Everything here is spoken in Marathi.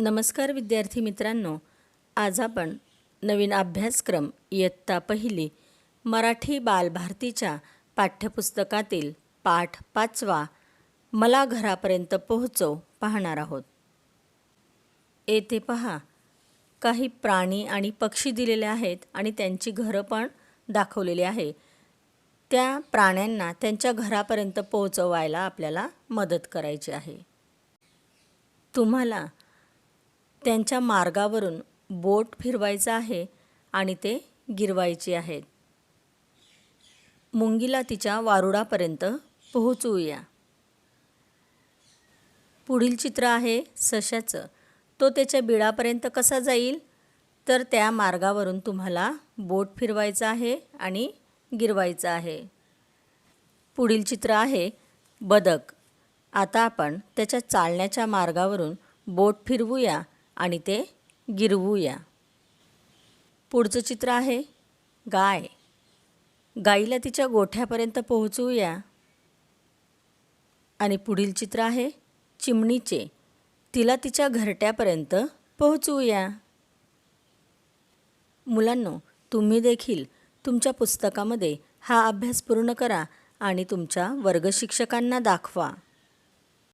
नमस्कार विद्यार्थी मित्रांनो आज आपण नवीन अभ्यासक्रम इयत्ता पहिली मराठी बालभारतीच्या पाठ्यपुस्तकातील पाठ पाचवा मला घरापर्यंत पोहोचव पाहणार आहोत. येथे पहा काही प्राणी आणि पक्षी दिलेले आहेत आणि त्यांची घरं पण दाखवलेली आहे. त्या प्राण्यांना त्यांच्या घरापर्यंत पोहोचवायला आपल्याला मदत करायची आहे. तुम्हाला त्यांच्या मार्गावरून बोट फिरवायचं आहे आणि ते गिरवायचे आहेत. मुंगीला तिच्या वारुडापर्यंत पोहोचवूया पुढील चित्र आहे सशाचं तो त्याच्या बिळापर्यंत कसा जाईल? तर त्या मार्गावरून तुम्हाला बोट फिरवायचं आहे आणि गिरवायचं आहे. पुढील चित्र आहे बदक. आता आपण त्याच्या चालण्याच्या मार्गावरून बोट फिरवूया आणि ते गिरवूया. पुढचं चित्र आहे गाय. गाईला तिच्या गोठ्यापर्यंत पोहोचवूया आणि पुढील चित्र आहे चिमणीचे. तिला तिच्या घरट्यापर्यंत पोहोचवूया मुलांनो तुम्ही देखील तुमच्या पुस्तकामध्ये हा अभ्यास पूर्ण करा आणि तुमच्या वर्गशिक्षकांना दाखवा.